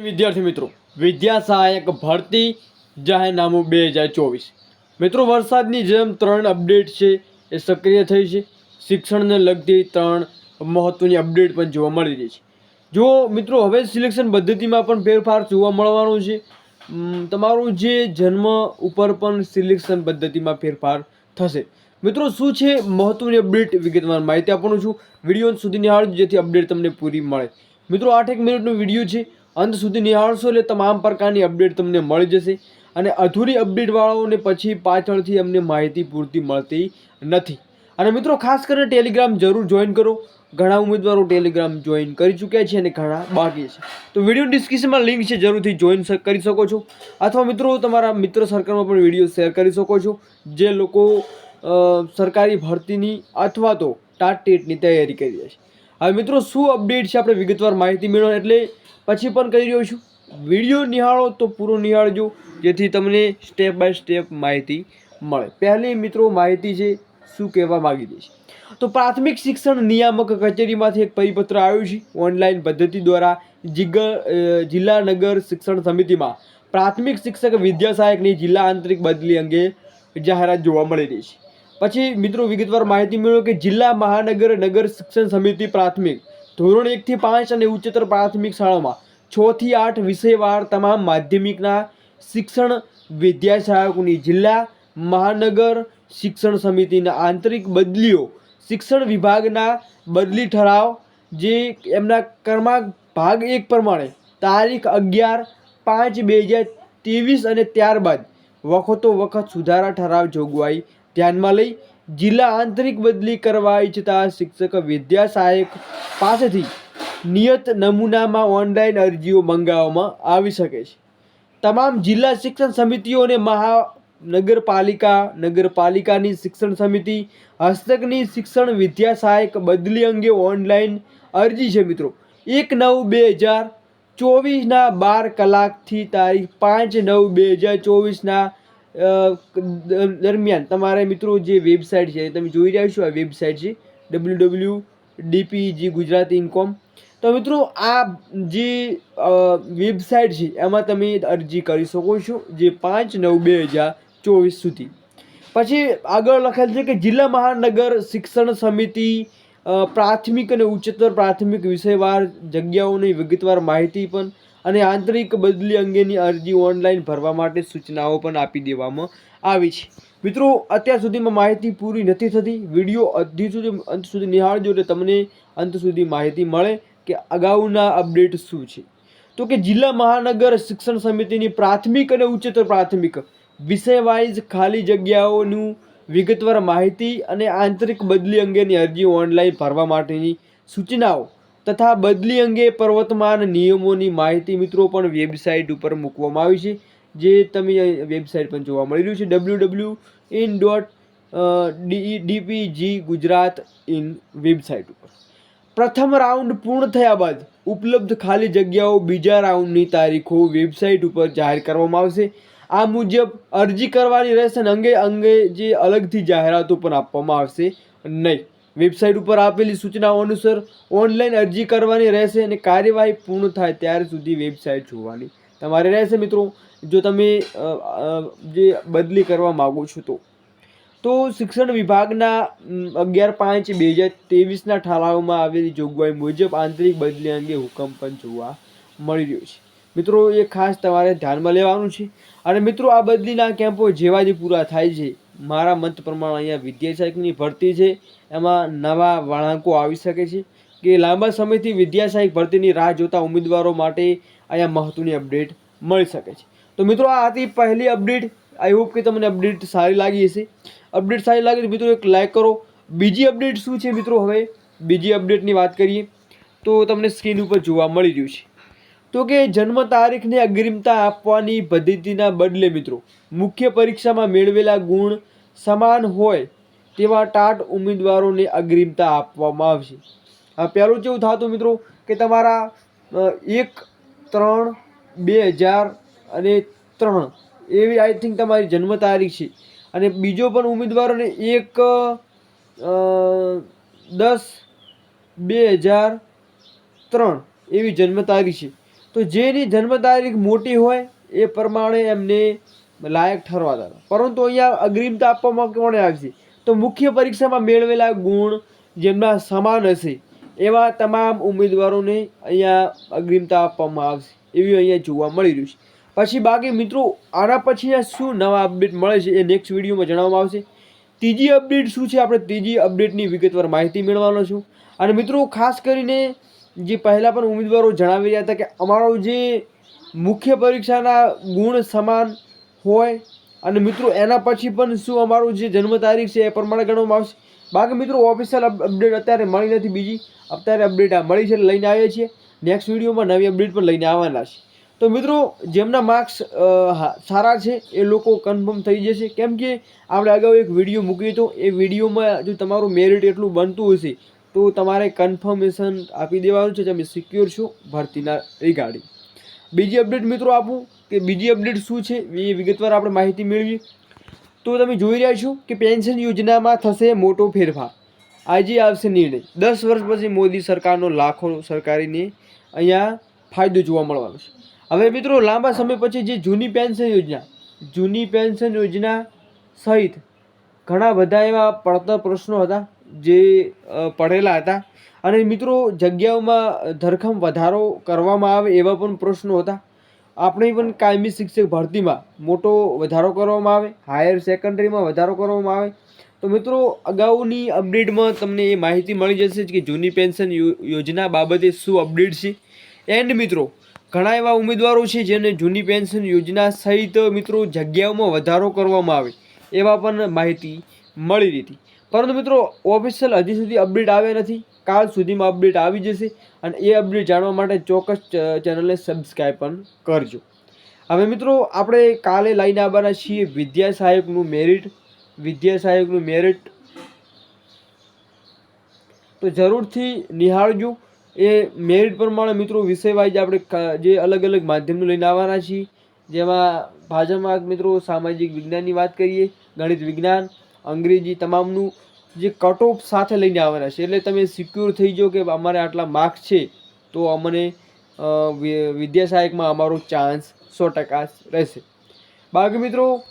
વિદ્યાર્થી મિત્રો, વિદ્યા સહાયક ભરતી જાહેરનામું બે હજાર ચોવીસ. મિત્રો, વરસાદની જેમ ત્રણ અપડેટ છે એ સક્રિય થઈ છે. શિક્ષણને લગતી ત્રણ મહત્ત્વની અપડેટ પણ જોવા મળી રહી છે. જો મિત્રો, હવે સિલેક્શન પદ્ધતિમાં પણ ફેરફાર જોવા મળવાનો છે. તમારું જે જન્મ ઉપર પણ સિલેક્શન પદ્ધતિમાં ફેરફાર થશે. મિત્રો, શું છે મહત્ત્વની અપડેટ? વિગતવાર માહિતી આપવાનું છું. વીડિયો સુધી નિહાળજો, જેથી અપડેટ તમને પૂરી મળે. મિત્રો આઠ એક મિનિટનો વીડિયો છે. અંત સુધી નિહાળશો એટલે તમામ પ્રકારની અપડેટ તમને મળી જશે અને અધૂરી અપડેટવાળાઓને પછી પાછળથી અમને માહિતી પૂરતી મળતી નથી. અને મિત્રો, ખાસ કરીને ટેલિગ્રામ જરૂર જોઈન કરો. ઘણા ઉમેદવારો ટેલિગ્રામ જોઈન કરી ચૂક્યા છે અને ઘણા બાકી છે. તો વીડિયો ડિસ્ક્રિપ્શનમાં લિંક છે, જરૂરથી જોઈન કરી શકો છો. અથવા મિત્રો, તમારા મિત્ર સર્કલમાં પણ વીડિયો શેર કરી શકો છો. જે લોકો સરકારી ભરતીની અથવા તો ટાટ ટેટની તૈયારી કરી રહ્યા છે. હવે મિત્રો, શું અપડેટ છે આપણે વિગતવાર માહિતી મેળવો એટલે પછી પણ કહી રહ્યો છું. વીડિયો નિહાળો તો પૂરો નિહાળજો, જેથી તમને સ્ટેપ બાય સ્ટેપ માહિતી મળે. પહેલી મિત્રો, માહિતી છે, શું કહેવા માગી દે છે. તો પ્રાથમિક શિક્ષણ નિયામક કચેરીમાંથી એક પરિપત્ર આવ્યું છે, ઓનલાઈન પદ્ધતિ દ્વારા જિગર જિલ્લા નગર શિક્ષણ સમિતિમાં. પ્રાથમિક શિક્ષક વિદ્યા સહાયકની જિલ્લા આંતરિક બદલી અંગે જાહેરાત જોવા મળી રહી છે. પછી મિત્રો વિગતવાર માહિતી મેળવો કે જિલ્લા મહાનગર નગર શિક્ષણ સમિતિ પ્રાથમિક ધોરણ એકથી પાંચ અને ઉચ્ચતર પ્રાથમિક શાળામાં છ થી આઠ વિષયવાર તમામ માધ્યમિકના શિક્ષણ વિદ્યા જિલ્લા મહાનગર શિક્ષણ સમિતિના આંતરિક બદલીઓ શિક્ષણ વિભાગના બદલી ઠરાવ, જે એમના ક્રમાંક ભાગ એક પ્રમાણે તારીખ અગિયાર પાંચ બે હજાર ત્રેવીસ અને ત્યારબાદ વખતો વખત સુધારા ઠરાવ જોગવાઈ ધ્યાનમાં લઈ જિલ્લા આંતરિક બદલી કરવા ઈચ્છતા શિક્ષક વિદ્યા સહાયક પાસેથી નિયત નમૂનામાં ઓનલાઈન અરજીઓ મંગાવવામાં આવી શકે છે. તમામ જિલ્લા શિક્ષણ સમિતિઓ અને મહાનગરપાલિકા, નગરપાલિકાની શિક્ષણ સમિતિ, હસ્તકની શિક્ષણ વિદ્યા સહાયક બદલી અંગે ઓનલાઈન અરજી છે મિત્રો. એક નવ બે હજાર ચોવીસના બાર કલાકથી તારીખ પાંચ નવ બે હજાર ચોવીસના દરમિયાન તમારે મિત્રો જે વેબસાઇટ છે, તમે જોઈ રહ્યા છો આ વેબસાઇટ છે, W W DPG Gujarati income. તો મિત્રો, આ જે વેબસાઇટ છે, એમાં તમે અરજી કરી શકો છો, જે પાંચ નવ બે હજાર ચોવીસ સુધી. પછી આગળ લખેલ છે કે જિલ્લા મહાનગર શિક્ષણ સમિતિ પ્રાથમિક અને ઉચ્ચતર પ્રાથમિક વિષયવાર જગ્યાઓની વિગતવાર માહિતી પણ અને આંતરિક બદલી અંગેની અરજી ઓનલાઈન ભરવા માટે સૂચનાઓ પણ આપી દેવામાં આવી છે. મિત્રો, અત્યાર સુધીમાં માહિતી પૂરી નથી થતી. વીડિયો અધી સુધી, અંત સુધી નિહાળજો એટલે તમને અંત સુધી માહિતી મળે કે અગાઉના અપડેટ શું છે. તો કે જિલ્લા મહાનગર શિક્ષણ સમિતિની પ્રાથમિક અને ઉચ્ચતર પ્રાથમિક વિષય વાઇઝ ખાલી જગ્યાઓનું વિગતવાર માહિતી અને આંતરિક બદલી અંગેની અરજી ઓનલાઈન ભરવા માટેની સૂચનાઓ તથા બદલી અંગે પ્રવર્તમાન નિયમોની માહિતી મિત્રો પણ વેબસાઇટ ઉપર મૂકવામાં આવી છે, જે તમે વેબસાઇટ પણ જોવા મળી રહ્યું છે W W in dot D DPG Gujarat in website ઉપર. પ્રથમ રાઉન્ડ પૂર્ણ થયા બાદ ઉપલબ્ધ ખાલી જગ્યાઓ બીજા રાઉન્ડની તારીખો વેબસાઇટ ઉપર જાહેર કરવામાં આવશે. આ મુજબ અરજી કરવાની રહેશે અને અંગે અંગે જે અલગથી જાહેરાતો પણ આપવામાં આવશે નહીં. વેબસાઇટ ઉપર આપેલી સૂચનાઓ અનુસાર ઓનલાઈન અરજી કરવાની રહેશે અને કાર્યવાહી પૂર્ણ થાય ત્યાર સુધી વેબસાઇટ જોવાની. તમારે રહેશે મિત્રો, જો તમે જે બદલી કરવા માગો છો તો. તો શિક્ષણ વિભાગના અગિયાર પાંચ બે હજાર ત્રેવીસના ઠરાવમાં આવેલી જોગવાઈ મુજબ આંતરિક બદલી અંગે હુકમ પણ જોવા મળી રહ્યો છે. મિત્રો, એ ખાસ તમારે ધ્યાનમાં લેવાનું છે. અને મિત્રો, આ બદલીના કેમ્પો જેવા જે પૂરા થાય છે. મારા મત પ્રમાણે અહીંયા વિદ્યાસહાયકની ભરતી છે. એમાં નવા વળાંકો આવી શકે છે કે લાંબા સમયથી વિદ્યાસહાયક ભરતીની રાહ જોતા ઉમેદવારો માટે અહીંયા મહત્ત્વની અપડેટ મળી શકે છે. તો મિત્રો, આ હતી પહેલી અપડેટ. આઈ હોપ કે તમને અપડેટ સારી લાગી હશે. અપડેટ સારી લાગે તો મિત્રો એક લાઈક કરો. બીજી અપડેટ શું છે મિત્રો હવે? બીજી અપડેટની વાત કરીએ. તો તમને સ્ક્રીન ઉપર જોવા મળી રહ્યું છે. તો કે જન્મ તારીખને અગ્રિમતા આપવાની પદ્ધતિના બદલે મિત્રો, મુખ્ય પરીક્ષામાં મેળવેલા ગુણ સમાન હોય તેવા ટાટ ઉમેદવારોને અગ્રિમતા આપવામાં આવશે. પહેલું કેવું થતું મિત્રો કે તમારા એક, ત્રણ, બે હજાર અને ત્રણ એવી આઈ થિંક તમારી જન્મ તારીખ છે. અને બીજો પણ ઉમેદવારોને એક દસ, બે હજાર ત્રણ એવી જન્મ તારીખ છે. તો જેની જન્મ તારીખ મોટી હોય, એ પ્રમાણે એમને લાયક ઠરવાતા હતા પરંતુ અહીંયા અગ્રિમતા આપવામાં કોણે આવશે તો મુખ્ય પરીક્ષામાં મેળવેલા ગુણ જેમના સમાન હશે, એવા તમામ ઉમેદવારોને અહીંયા અગ્રિમતા આપવામાં આવશે. એવી અહીંયા જોવા મળી રહ્યું છે. પછી બાકી મિત્રો, આના પછી શું નવા અપડેટ મળે છે એ નેક્સ્ટ વિડીયોમાં જણાવવામાં આવશે. ત્રીજી અપડેટ શું છે? આપણે ત્રીજી અપડેટની વિગતવાર માહિતી મેળવવાનો છું. અને મિત્રો, ખાસ કરીને જે પહેલાં પણ ઉમેદવારો જણાવી રહ્યા હતા કે અમારો જે મુખ્ય પરીક્ષાના ગુણ સમાન હોય અને મિત્રો એના પછી પણ શું અમારું જે જન્મ તારીખ છે એ પ્રમાણે ગણવામાં આવશે. બાકી મિત્રો ઓફિશિયલ અપડેટ અત્યારે મળી નથી બીજી. અત્યારે અપડેટ આ મળી છે લઈને આવીએ છીએ. નેક્સ્ટ વિડીયોમાં નવી અપડેટ પણ લઈને આવવાના છે. તો મિત્રો જેમના માર્ક્સ સારા છે એ લોકો કન્ફર્મ થઈ જશે. કેમ કે આપણે અગાઉ એક વીડિયો મૂક્યો હતો એ વિડીયોમાં જો તમારું મેરિટ એટલું બનતું હશે તો તમારે કન્ફર્મેશન આપી દેવાનું છે, તમે સિક્યોર છો ભરતીના રિગાર્ડિંગ બીજી અપડેટ મિત્રો આપું કે બીજી અપડેટ શું છે, એ વિગતવાર આપણે માહિતી મેળવીએ. તો તમે જોઈ રહ્યા છો કે પેન્શન યોજનામાં થશે મોટો ફેરફાર. આજે આવશે નિર્ણય. દસ વર્ષ પછી મોદી સરકારનો લાખો સરકારીને અહીંયા ફાયદો જોવા મળવાનો છે. હવે મિત્રો, લાંબા સમય પછી જે જૂની પેન્શન યોજના, જૂની પેન્શન યોજના સહિત ઘણા બધા એવા પડતર પ્રશ્નો હતા. જે પડેલા હતા. અને મિત્રો, જગ્યાઓમાં ધરખમ વધારો કરવામાં આવે એવા પણ પ્રશ્નો હતા. આપણે પણ કાયમી શિક્ષક ભરતીમાં મોટો વધારો કરવામાં આવે, હાયર સેકન્ડરીમાં વધારો કરવામાં આવે. તો મિત્રો, અગાઉની અપડેટમાં તમને એ માહિતી મળી જશે કે જૂની પેન્શન યોજના બાબતે શું અપડેટ છે. એન્ડ મિત્રો, ઘણા એવા ઉમેદવારો છે જેને જૂની પેન્શન યોજના સહિત મિત્રો જગ્યાઓમાં વધારો કરવામાં આવે એવા પણ માહિતી મળી રહી હતી પરંતુ મિત્રો ઓફિશિયલ હજી સુધી અપડેટ આવે નથી. કાલ સુધીમાં અપડેટ આવી જશે અને એ અપડેટ જાણવા માટે ચોક્કસ ચેનલને સબસ્ક્રાઈબ પણ કરજો. હવે મિત્રો, આપણે કાલે લઈને આવવાના છીએ વિદ્યા સહાયકનું મેરિટ વિદ્યા સહાયકનું મેરિટ તો જરૂરથી નિહાળજો. એ મેરિટ પ્રમાણે મિત્રો, વિષય વાઇઝ આપણે જે અલગ અલગ માધ્યમનું લઈને આવવાના છીએ. જેમાં ભાજપમાં મિત્રો, સામાજિક વિજ્ઞાનની વાત કરીએ, ગણિત વિજ્ઞાન અંગ્રેજી તમામનું જે કટ ઓફ સાથે લઈને આવવાના છે. એટલે તમે સિક્યોર થઈ જાઓ કે અમારે આટલા માર્ક્સ છે તો અમને અ, વિ- વિદ્યા સહાયકમાં અમારો ચાન્સ સો ટકા રહેશે. બાકી મિત્રો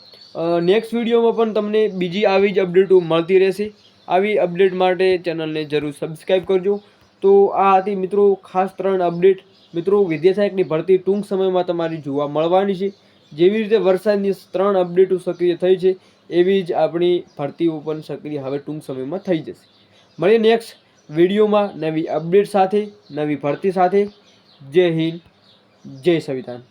નેક્સ્ટ વિડીયોમાં પણ તમને બીજી આવી જ અપડેટો મળતી રહેશે. આવી અપડેટ માટે ચેનલને જરૂર સબસ્ક્રાઈબ કરજો. તો આ હતી મિત્રો ખાસ ત્રણ અપડેટ મિત્રો વિદ્યા સહાયકની ભરતી ટૂંક સમયમાં તમારી જોવા મળવાની છે. જેવી રીતે વરસાદની ત્રણ અપડેટો સક્રિય થઈ છે. એવી જ આપણી ભરતીઓ પણ સક્રિય હવે ટૂંક સમયમાં થઈ જશે. મળીએ નેક્સ્ટ વિડીયોમાં નવી અપડેટ સાથે, નવી ભરતી સાથે. જય હિન્દ, જય સંવિધાન.